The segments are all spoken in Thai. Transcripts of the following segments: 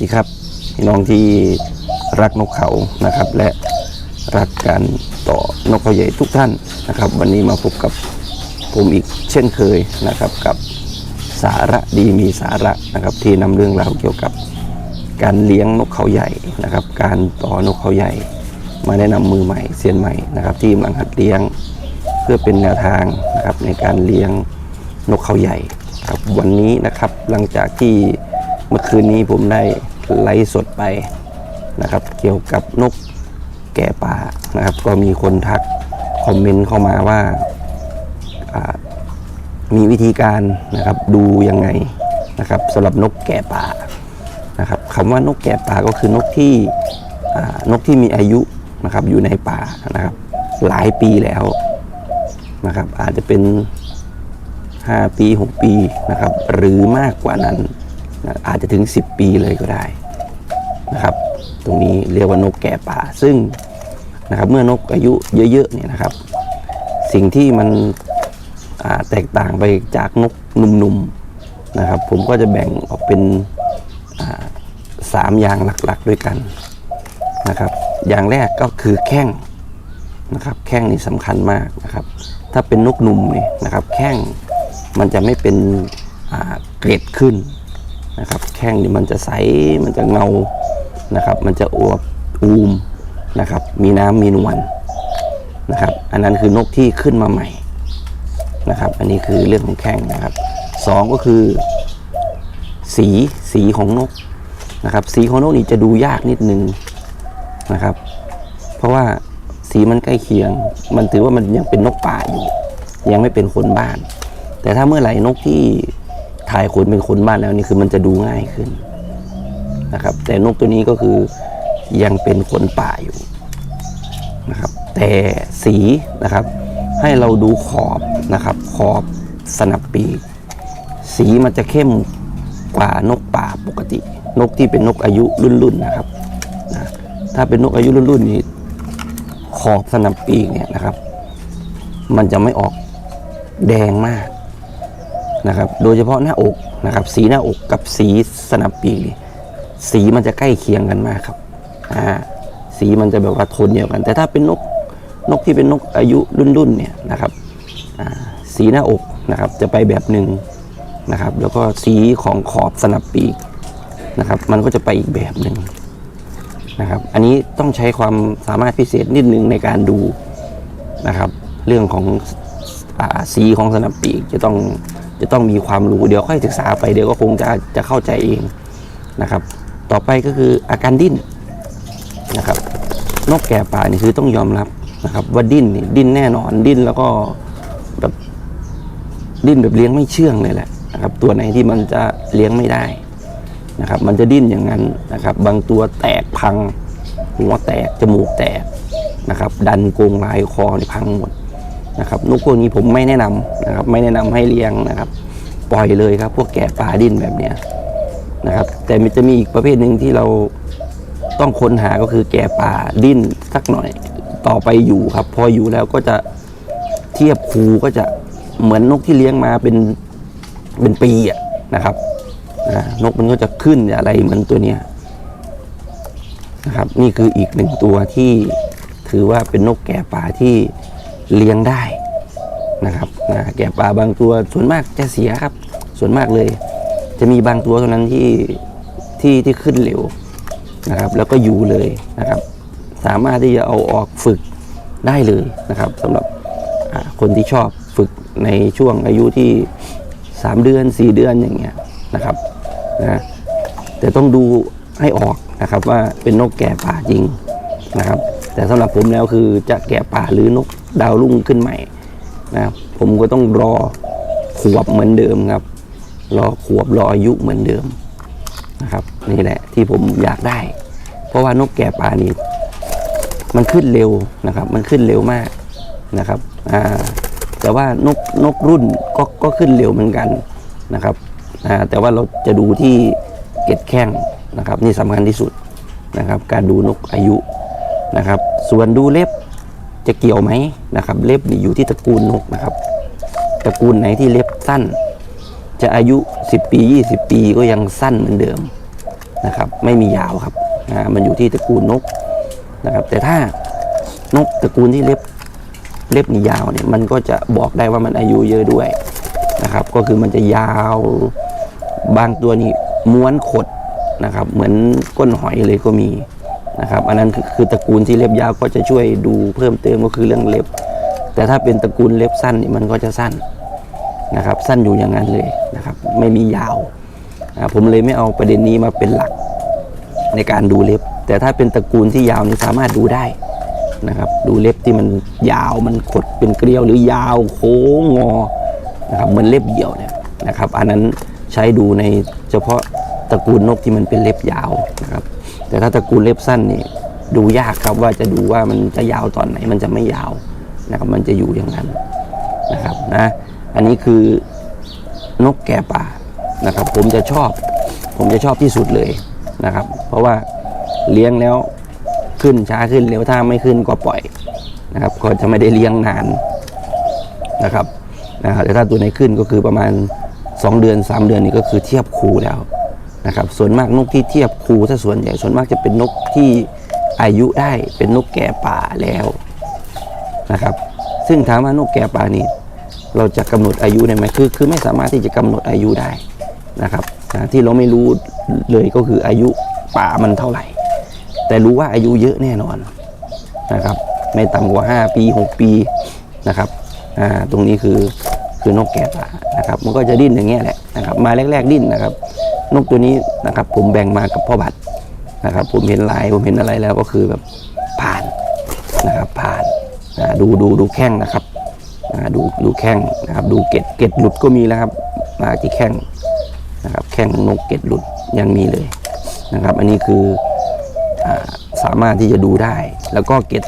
พี่น้องที่รักนกเขานะครับ และรักการต่อนกเขาใหญ่ทุกท่านนะครับ วันนี้มาพบกับผมอีกเช่นเคยนะครับกับสาระดีมีสาระนะครับ ที่นำเรื่องราวเกี่ยวกับการเลี้ยงนกเขาใหญ่นะครับ การต่อนกเขาใหญ่ มาแนะนำมือใหม่เซียนใหม่นะครับ ที่กำลังหัดเลี้ยงเพื่อเป็นแนวทางนะครับในการเลี้ยงนกเขาใหญ่ครับวันนี้นะครับหลังจากที่เมื่อคืนนี้ผมได้ ไลฟ์สดไปนะครับ เกี่ยวกับนกแก่ป่านะครับ ก็มีคนทักคอมเมนต์เข้ามาว่าามีวิธีการนะครับดูยังไงนะครับสำหรับนกแก่ป่านะครับคำว่านกแก่ป่าก็คือนกที่นกที่มีอายุนะครับอยู่ในป่านะครับ หลายปีแล้วนะครับ อาจจะเป็น 5 ปี 6 ปีนะครับ หรือมากกว่านั้น อาจจะถึง 10 ปีเลยก็ได้นะครับ ตรงนี้เรียกว่านกแก่ป่า ซึ่งนะครับเมื่อนกอายุเยอะๆเนี่ยนะครับ สิ่งที่มันแตกต่างไปจากนกหนุ่มๆนะครับ ผมก็จะแบ่งออกเป็นสามอย่างหลักๆด้วยกันนะครับ อย่างแรกก็คือแข้งนะครับ แข้งนี่สำคัญมากนะครับ ถ้าเป็นนกหนุ่มเนี่ยนะครับ แข้งมันจะไม่เป็นเกล็ดขึ้น นะครับ แข้งนี่มันจะใสมันจะเงานะครับ มันจะอวบอูมนะครับ มีน้ำมีนวลนะครับ อันนั้นคือนกที่ขึ้นมาใหม่นะครับ อันนี้คือเรื่องของแข้งนะครับสองก็คือสีสีของนกนะครับ สีของนกนี่จะดูยากนิดนึงนะครับ เพราะว่าสีมันใกล้เคียง มันถือว่ามันยังเป็นนกป่าอยู่ ยังไม่เป็นขนบ้าน แต่ถ้าเมื่อไหร่นกที่ ถ่ายขนเป็นขนบ้านแล้วนี่คือมันจะดูง่ายขึ้นนะครับ แต่นกตัวนี้ก็คือยังเป็นขนป่าอยู่นะครับ แต่สีนะครับ ให้เราดูขอบนะครับ ขอบสนับปีกสีมันจะเข้มกว่านกป่าปกติ นกที่เป็นนกอายุรุ่นๆนะครับนะถ้าเป็นนกอายุรุ่นๆนี่ขอบสนับปีกเนี่ยนะครับ มันจะไม่ออกแดงมาก นะครับ โดยเฉพาะหน้าอกนะครับ สีหน้าอกกับสีสนับปีกนี่สีมันจะใกล้เคียงกันมากครับอ่าสีมันจะแบบว่าโทนเดียวกัน แต่ถ้าเป็นนกนกที่เป็นนกอายุรุ่นๆเนี่ยนะครับอ่าสีหน้าอกนะครับจะไปแบบหนึ่งนะครับ แล้วก็สีของขอบสนับปีกนะครับ มันก็จะไปอีกแบบหนึ่งนะครับ อันนี้ต้องใช้ความสามารถพิเศษนิดนึงในการดูนะครับ เรื่องของอาสีของสนับปีกจะต้อง จะต้องมีความรู้เดี๋ยวค่อยศึกษาไปเดี๋ยวก็คงจะจะเข้าใจเองนะครับ ต่อไปก็คืออาการดิ้นนะครับ นกแก่ป่านี่คือต้องยอมรับนะครับ ว่าดิ้นนี่ดิ้นแน่นอนดิ้นแล้วก็แบบดิ้นแบบเลี้ยงไม่เชื่องเลยแหละนะครับ ตัวไหนที่มันจะเลี้ยงไม่ได้นะครับ มันจะดิ้นอย่างนั้นนะครับ บางตัวแตกพัง หัวแตกจมูกแตกนะครับ ดันโกงลายคอนี่พังหมด นะครับนกพวกนี้ผมไม่แนะนำนะครับไม่แนะนำให้เลี้ยงนะครับ ปล่อยเลยครับ พวกแกะป่าดินแบบเนี้ยนะครับ แต่มันจะมีอีกประเภทหนึ่งที่เราต้องค้นหาก็คือแกะป่าดิ้นสักหน่อยต่อไปอยู่ครับ พออยู่แล้วก็จะเทียบคูก็จะเหมือนนกที่เลี้ยงมาเป็นเป็นปีอะนะครับนกมันก็จะขึ้นอะไรเหมือนตัวเนี้ยนะครับ นี่คืออีกหนึ่งตัวที่ถือว่าเป็นนกแก่ป่าที่ เลี้ยงได้นะครับนะแก่ป่าบางตัวส่วนมากจะเสียครับ ส่วนมากเลย จะมีบางตัวเท่านั้นที่ที่ที่ขึ้นเร็วนะครับ แล้วก็อยู่เลยนะครับ สามารถที่จะเอาออกฝึกได้เลยนะครับสำหรับคนที่ชอบฝึกในช่วงอายุที่ 3 เดือน 4 เดือนอย่างเงี้ยนะครับนะแต่ต้องดูให้ออกนะครับว่าเป็นนกแก่ป่าจริงนะครับ แต่สำหรับผมแล้วคือจะแก่ป่าหรือนก ดาวรุ่งขึ้นใหม่นะครับผมก็ต้องรอขวบเหมือนเดิมครับ รอขวบรออายุเหมือนเดิมนะครับ นี่แหละที่ผมอยากได้ เพราะว่านกแก่ป่านี่มันขึ้นเร็วนะครับ มันขึ้นเร็วมากนะครับอ่าแต่ว่านกนกรุ่นก็ก็ขึ้นเร็วเหมือนกันนะครับอ่าแต่ว่าเราจะดูที่เกล็ดแข้งนะครับ นี่สำคัญที่สุดนะครับ การดูนกอายุนะครับ ส่วนดูเล็บ จะเกี่ยวไหมนะครับ เล็บนี่อยู่ที่ตระกูลนกนะครับ ตระกูลไหนที่เล็บสั้น จะอายุ 10 ปี 20 ปีก็ยังสั้นเหมือนเดิมนะครับ ไม่มียาวครับนะมันอยู่ที่ตระกูลนกนะครับ แต่ถ้านกตระกูลที่เล็บเล็บนี่ยาวเนี่ยมันก็จะบอกได้ว่ามันอายุเยอะด้วยนะครับ ก็คือมันจะยาวบางตัวนี่ม้วนขดนะครับ เหมือนก้นหอยเลยก็มี นะครับอันนั้นคือตระกูลที่เล็บยาวก็จะช่วยดูเพิ่มเติมก็คือเรื่องเล็บ แต่ถ้าเป็นตระกูลเล็บสั้นนี่มันก็จะสั้นนะครับ สั้นอยู่อย่างนั้นเลยนะครับ ไม่มียาว ผมเลยไม่เอาประเด็นนี้มาเป็นหลักในการดูเล็บ แต่ถ้าเป็นตระกูลที่ยาวนี่สามารถดูได้นะครับ ดูเล็บที่มันยาวมันขดเป็นเกลียวหรือยาวโค้งงอนะครับเหมือนเล็บเหี่ยวเนี่ยนะครับ อันนั้นใช้ดูในเฉพาะตระกูลนกที่มันเป็นเล็บยาวนะครับ แต่ถ้าตระกูลเล็บสั้นนี่ดูยากครับว่าจะดูว่ามันจะยาวตอนไหนมันจะไม่ยาวนะครับมันจะอยู่อย่างนั้นนะครับนะอันนี้คือนกแก่ป่านะครับ ผมจะชอบ ผมจะชอบที่สุดเลยนะครับ เพราะว่าเลี้ยงแล้วขึ้นช้าขึ้นเร็วถ้าไม่ขึ้นก็ปล่อยนะครับ ก็จะไม่ได้เลี้ยงนานนะครับนะครับแต่ถ้าตัวไหนขึ้นก็คือประมาณ 2 เดือน 3 เดือนนี่ก็คือเทียบคูแล้ว นะครับส่วนมากนกที่เทียบคูถ้าส่วนใหญ่ส่วนมากจะเป็นนกที่อายุได้เป็นนกแก่ป่าแล้วนะครับ ซึ่งถามว่านกแก่ป่านี่เราจะกำหนดอายุได้ไหมคือคือไม่สามารถที่จะกำหนดอายุได้นะครับนะที่เราไม่รู้เลยก็คืออายุป่ามันเท่าไหร่ แต่รู้ว่าอายุเยอะแน่นอนนะครับ ไม่ต่ำกว่า 5 ปี 6 ปีนะครับตรงนี้คือคือนกแก่ป่านะครับ มันก็จะดิ้นอย่างเงี้ยแหละนะครับ มาแรก ๆ ดิ้นนะครับ นกตัวนี้นะครับ ผมแบ่งมากับพ่อบัตรนะครับ ผมเห็นลายผมเห็นอะไรแล้วก็คือแบบผ่านนะครับผ่านดูดูดูแข้งนะครับดูดูแข้งนะครับ ดูเกล็ดเกล็ดหลุดก็มีแล้วครับมาที่แข้งนะครับ แข้งนกเกล็ดหลุดยังมีเลยนะครับ อันนี้คืออสามารถที่จะดูได้ แล้วก็เกล็ด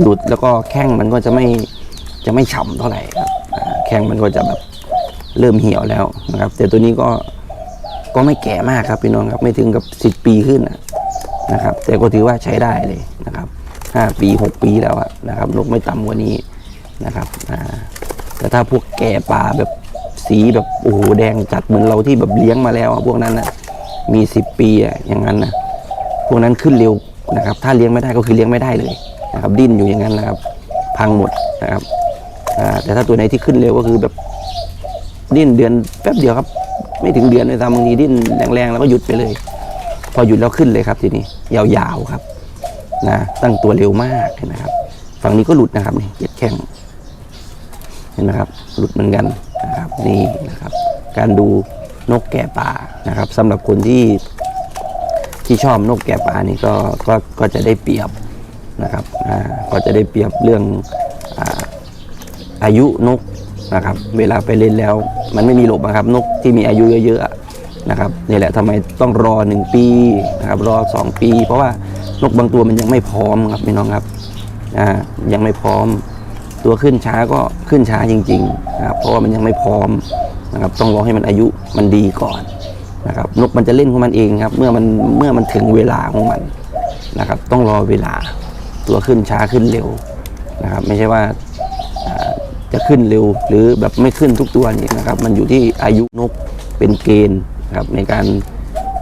หลุดแล้วก็แข้งมันก็จะไม่จะไม่ฉ่ำเท่าไหร่ครับแข้งมันก็จะแบบเริ่มเหี่ยวแล้วนะครับ แต่ตัวนี้ก็ ก็ไม่แก่มากครับพี่น้องครับไม่ถึงกับสิบปีขึ้นนะครับ แต่ก็ถือว่าใช้ได้เลยนะครับห้าปีหกปีแล้วนะครับนกไม่ต่ำกว่านี้นะครับแต่ถ้าพวกแก่ป่าแบบสีแบบโอ้โหแดงจัดเหมือนเราที่แบบเลี้ยงมาแล้วอะพวกนั้นนะมีสิบปีอะอย่างนั้นนะพวกนั้นขึ้นเร็วนะครับ ถ้าเลี้ยงไม่ได้ก็คือเลี้ยงไม่ได้เลยนะครับ ดิ้นอยู่อย่างนั้นนะครับ พังหมดนะครับแต่ถ้าตัวไหนที่ขึ้นเร็วก็คือแบบดิ้นเดือนแป๊บเดียวครับ ไม่ถึงเดือนเลยทำบางทีดิ้นแรงๆแล้วก็หยุดไปเลย พอหยุดแล้วขึ้นเลยครับทีนี้ยาวๆครับนะตั้งตัวเร็วมากเห็นะครับฝั่งนี้ก็หลุดนะครับนี่เจ็ดแข้งเห็นไหมครับ หลุดเหมือนกันนะครับนี่นะครับ การดูนกแก่ป่านะครับสำหรับคนที่ที่ชอบนกแก่ป่านี่ก็ก็ก็จะได้เปรียบนะครับอ่าก็จะได้เปรียบเรื่องอาอายุนก นะครับ เวลาไปเล่นแล้วมันไม่มีหลบนะครับ นกที่มีอายุเยอะๆนะครับนี่แหละทำไมต้องรอหนึ่งปีนะครับรอสองปี เพราะว่านกบางตัวมันยังไม่พร้อมครับพี่น้องครับอ่ายังไม่พร้อม ตัวขึ้นช้าก็ขึ้นช้าจริงๆนะครับเพราะว่ามันยังไม่พร้อมนะครับต้องรอให้มันอายุมันดีก่อนนะครับนกมันจะเล่นของมันเองครับเมื่อมันเมื่อมันถึงเวลาของมันนะครับ ต้องรอเวลาตัวขึ้นช้าขึ้นเร็วนะครับ ไม่ใช่ว่า จะขึ้นเร็ว หรือแบบไม่ขึ้นทุกตัวนี่นะครับ มันอยู่ที่อายุนกเป็นเกณฑ์นะครับในการ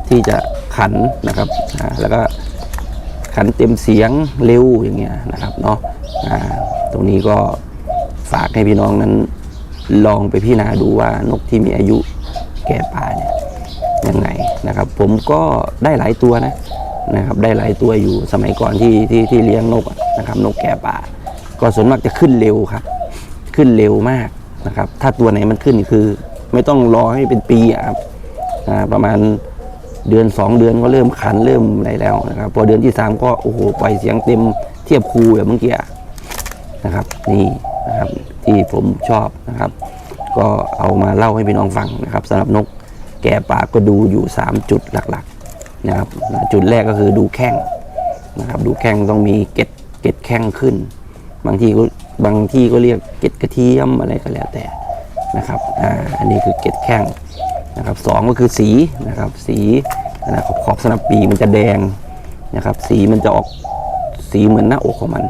ที่จะขันนะครับแล้วก็ขันเต็มเสียงเร็วอย่างเงี้ยนะครับเนาะตรงนี้ก็ฝากให้พี่น้องนั้นลองไปพิจารณาดูว่านกที่มีอายุแก่ป่าเนี่ยยังไงนะครับ ผมก็ได้หลายตัวนะนะครับ ได้หลายตัวอยู่สมัยก่อนที่ที่ที่เลี้ยงนกนะครับ นกแก่ป่า ก็ส่วนมากจะขึ้นเร็วครับ ขึ้นเร็วมากนะครับ ถ้าตัวไหนมันขึ้นคือ ไม่ต้องรอให้เป็นปีครับประมาณเดือนสองเดือนก็เริ่มขันเริ่มอะไรแล้วนะครับ พอเดือนที่สามก็โอ้โหปล่อยเสียงเต็มเทียบคูแบบเมื่อกี้นะครับ นี่นะครับที่ผมชอบนะครับ ก็เอามาเล่าให้พี่น้องฟังนะครับสำหรับนกแก่ป่าก็ดูอยู่ 3 จุดหลักๆนะครับจุดแรกก็คือดูแข้งนะครับ ดูแข้งต้องมีเก็ดเก็ดแข้งขึ้น บางทีก็ บางที่ก็เรียกเกล็ดกระเทียมอะไรก็แล้วแต่นะครับอ่าอันนี้คือเกล็ดแข้งนะครับสองก็คือสีนะครับสีนะขอบขอบสนับปีมันจะแดงนะครับ สีมันจะออกสีเหมือนหน้าอกของมัน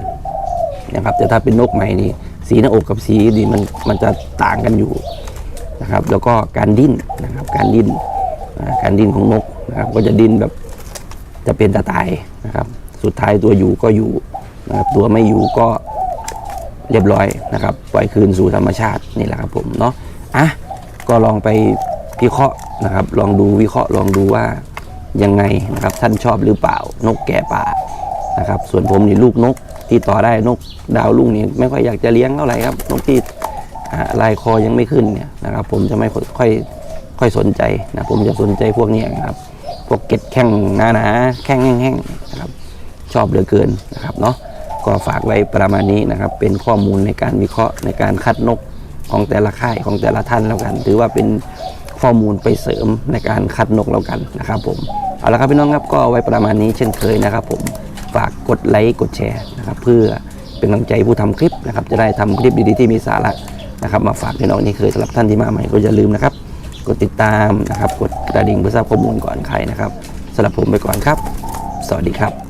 นะครับแต่ถ้าเป็นนกใหม่นี่สีหน้าอกกับสีนี่มันมันจะต่างกันอยู่นะครับแล้วก็การดิ้นนะครับการดิ้นการดิ้นของนกนะครับก็จะดิ้นแบบจะเป็นจะตายนะครับ สุดท้ายตัวอยู่ก็อยู่นะครับตัวไม่อยู่ก็ เรียบร้อยนะครับ ปล่อยคืนสู่ธรรมชาตินี่แหละครับผมเนาะอะก็ลองไปพิเคราะห์นะครับ ลองดูวิเคราะห์ลองดูว่ายังไงนะครับท่านชอบหรือเปล่านกแก่ป่านะครับ ส่วนผมนี่ลูกนกที่ต่อได้นกดาวลุงนี่ไม่ค่อยอยากจะเลี้ยงเท่าไหร่ครับนกที่ลายคอยังไม่ขึ้นเนี่ยนะครับ ผมจะไม่ค่อยค่อยสนใจนะผมจะสนใจพวกนี้นะครับ พวกเก็ดแข้งหนาๆแข้งแห้งๆนะครับ ชอบเหลือเกินนะครับเนาะ ก็ฝากไว้ประมาณนี้นะครับ เป็นข้อมูลในการวิเคราะห์ในการคัดนกของแต่ละค่ายของแต่ละท่านแล้วกัน ถือว่าเป็นข้อมูลไปเสริมในการคัดนกแล้วกันนะครับผมเอาละครับพี่น้องครับก็ไว้ประมาณนี้เช่นเคยนะครับ ผมฝากกดไลค์กดแชร์นะครับ เพื่อเป็นกำลังใจผู้ทำคลิปนะครับ จะได้ทำคลิปดีๆที่มีสาระนะครับมาฝากพี่น้องนี่เคยสำหรับท่านที่มาใหม่ก็อย่าลืมนะครับ กดติดตามนะครับ กดกระดิ่งเพื่อทราบข้อมูลก่อนใครนะครับสำหรับผมไปก่อนครับ สวัสดีครับ